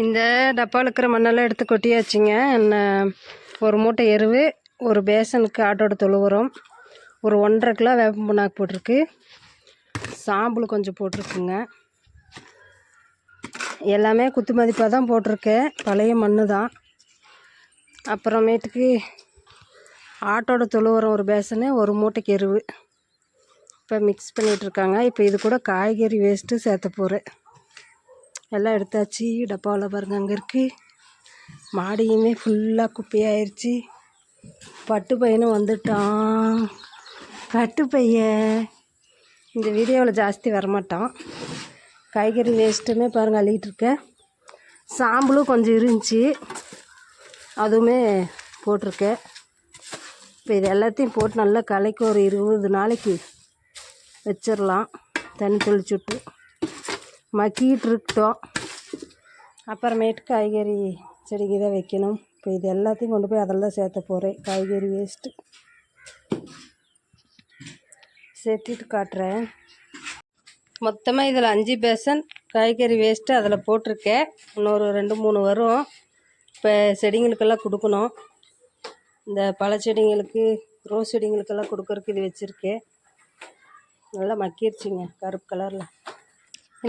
இந்த டப்பாவில் இருக்கிற மண்ணெல்லாம் எடுத்து கொட்டியாச்சுங்க. என்ன ஒரு மூட்டை எருவு ஒரு பேசனுக்கு ஆட்டோட தொழு உரம் ஒரு ஒன்றரை கிலோ வேப்பம் புண்ணாக்கு போட்டிருக்கு. சாம்பல் கொஞ்சம் போட்டிருக்குங்க. எல்லாமே குத்து மதிப்பாக தான் போட்டிருக்கேன். பழைய மண் தான். அப்புறமேட்டுக்கு ஆட்டோட தொழு உரம் ஒரு பேசனு ஒரு மூட்டைக்கு எருவு. இப்போ மிக்ஸ் பண்ணிகிட்ருக்காங்க இப்போ இது கூட காய்கறி வேஸ்ட்டு சேர்த்த போகிறேன் எல்லாம் எடுத்தாச்சு. டப்பாவில் பாருங்கள் அங்கே இருக்குது மாடியுமே ஃபுல்லாக குப்பையாயிருச்சு. பட்டு பையனும் வந்துட்டான். பட்டு பையன். இந்த வீடியோவில் ஜாஸ்தி வரமாட்டான். காய்கறி வேஸ்ட்டுமே பாருங்கள் அள்ளிகிட்டு சாம்பலும் கொஞ்சம் இருந்துச்சு. அதுவுமே போட்டிருக்கேன் இப்போ இது எல்லாத்தையும் போட்டு நல்லா கலைக்கு ஒரு இருபது நாளைக்கு வச்சிடலாம் தண்ணி தெளிச்சுட்டு. மக்கிட்டு இருக்கட்டும் அப்புறமேட்டு காய்கறி செடிக்கு தான் வைக்கணும். இப்போ இது எல்லாத்தையும் கொண்டு போய் அதில் தான் சேர்த்த போகிறேன் காய்கறி வேஸ்ட்டு சேர்த்துட்டு காட்டுறேன். மொத்தமாக இதில் அஞ்சு பேசன் காய்கறி வேஸ்ட்டு அதில் போட்டிருக்கேன். இன்னொரு ரெண்டு மூணு வரும். இப்போ செடிங்களுக்கெல்லாம் கொடுக்கணும். இந்த பழ செடிங்களுக்கு ரோஸ் செடிங்களுக்கெல்லாம் கொடுக்கறதுக்கு இது வச்சுருக்கேன். நல்லா மக்கிருச்சுங்க கருப்பு கலரில்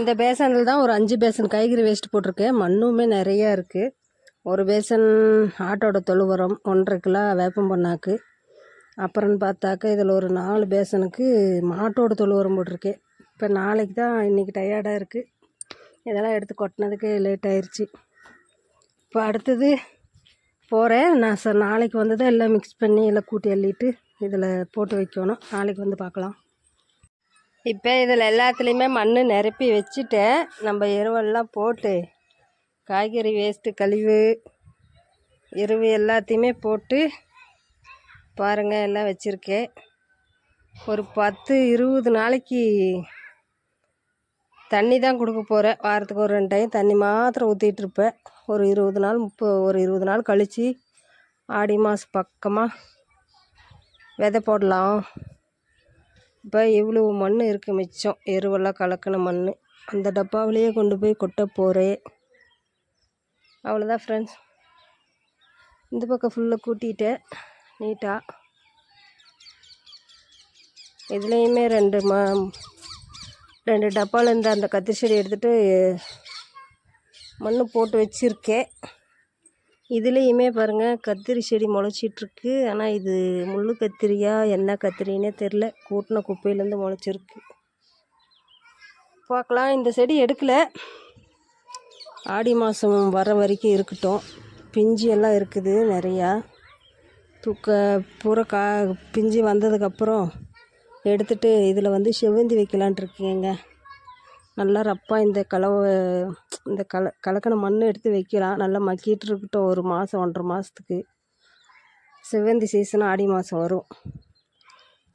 இந்த பேசனில் தான் ஒரு அஞ்சு பேசன் காய்கறி வேஸ்ட் போட்டிருக்கேன் மண்ணுமே நிறையா இருக்குது ஒரு பேசன் ஆட்டோட தொழு உரம் ஒன்றரை கிலோ வேப்பம் பண்ணாக்கு. அப்புறம்னு பார்த்தாக்கா இதில் ஒரு நாலு பேசனுக்கு மாட்டோட தொழு உரம் போட்டிருக்கேன் இப்போ நாளைக்கு தான் இன்றைக்கி டயர்டாக இருக்குது இதெல்லாம் எடுத்து கொட்டினதுக்கு லேட் ஆயிடுச்சு இப்போ அடுத்தது போகிறேன் நான் சார் நாளைக்கு வந்து தான் எல்லாம் மிக்ஸ் பண்ணி எல்லாம் கூட்டி அள்ளிட்டு இதில் போட்டு வைக்கணும். நாளைக்கு வந்து பார்க்கலாம். இப்போ இதில் எல்லாத்துலேயுமே மண் நிரப்பி வச்சுட்டேன். நம்ம எருவெல்லாம் போட்டு காய்கறி வேஸ்ட்டு கழிவு எருவு எல்லாத்தையுமே போட்டு பாருங்கள் எல்லாம் வச்சுருக்கேன். ஒரு பத்து இருபது நாளைக்கு தண்ணி தான் கொடுக்க போகிறேன் வாரத்துக்கு ஒரு ரெண்டு டைம் தண்ணி மாத்திரம் ஊற்றிட்டுருப்பேன் ஒரு இருபது நாள் முப்பது ஒரு இருபது நாள் கழித்து ஆடி மாதம் பக்கமாக விதை போடலாம். இப்போ இவ்வளோ மண் இருக்குது மிச்சம். எருவெல்லாம் கலக்கின மண் அந்த டப்பாவிலேயே கொண்டு போய் கொட்ட போகிறேன் அவ்வளோதான் ஃப்ரெண்ட்ஸ் இந்த பக்கம் ஃபுல்லாக கூட்டிட்டேன் நீட்டாக இதுலேயுமே ரெண்டு மா ரெண்டு டப்பாலேருந்து அந்த கத்திரி செடி எடுத்துகிட்டு மண் போட்டு வச்சுருக்கேன். இதுலேயுமே பாருங்கள் கத்திரி செடி முளைச்சிட்ருக்கு. ஆனால் இது முள் கத்திரியா என்ன கத்திரின்னே தெரில. கூட்டின குப்பையிலேருந்து முளைச்சிருக்கு. பார்க்கலாம் இந்த செடி எடுக்கலை. ஆடி மாதம் வர வரைக்கும் இருக்கட்டும். பிஞ்சு எல்லாம் இருக்குது நிறையா. தூக்க பூரா கா பிஞ்சு வந்ததுக்கப்புறம் எடுத்துகிட்டு இதில் வந்து செவ்வந்தி வைக்கலான்ட்ருக்கேங்க நல்லா ரப்பாக இந்த கலவை இந்த கல கலக்கின மண் எடுத்து வைக்கலாம் நல்லா மக்கிட்டு இருக்கட்டும். ஒரு மாதம் ஒன்றரை மாதத்துக்கு செவ்வந்தி சீசனும் ஆடி மாதம் வரும்.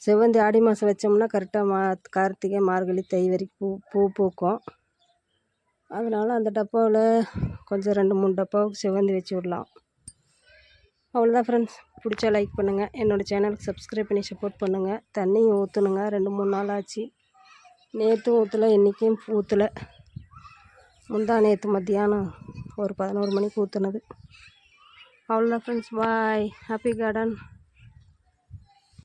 செவ்வந்தி ஆடி மாதம் வச்சோம்னா கரெக்டாக மா கார்த்திகை மார்கழி தை வரைக்கும் பூ பூ பூக்கும். அதனால் அந்த டப்பாவில் கொஞ்சம் ரெண்டு மூணு டப்பாவுக்கு செவ்வந்தி வச்சு விடலாம். அவ்வளோதான் ஃப்ரெண்ட்ஸ் பிடிச்சா லைக் பண்ணுங்கள் என்னோடய சேனலுக்கு சப்ஸ்கிரைப் பண்ணி சப்போர்ட் பண்ணுங்கள் தண்ணியும் ஊற்றணுங்க ரெண்டு மூணு நாள் ஆச்சு. நேற்றும் ஊற்றலை இன்றைக்கும் ஊற்றலை முந்தா நேற்று மத்தியானம் ஒரு பதினோரு மணிக்கு ஊற்றுனது அவ்வளோதான் ஃப்ரெண்ட்ஸ் பாய் ஹாப்பி கார்டன்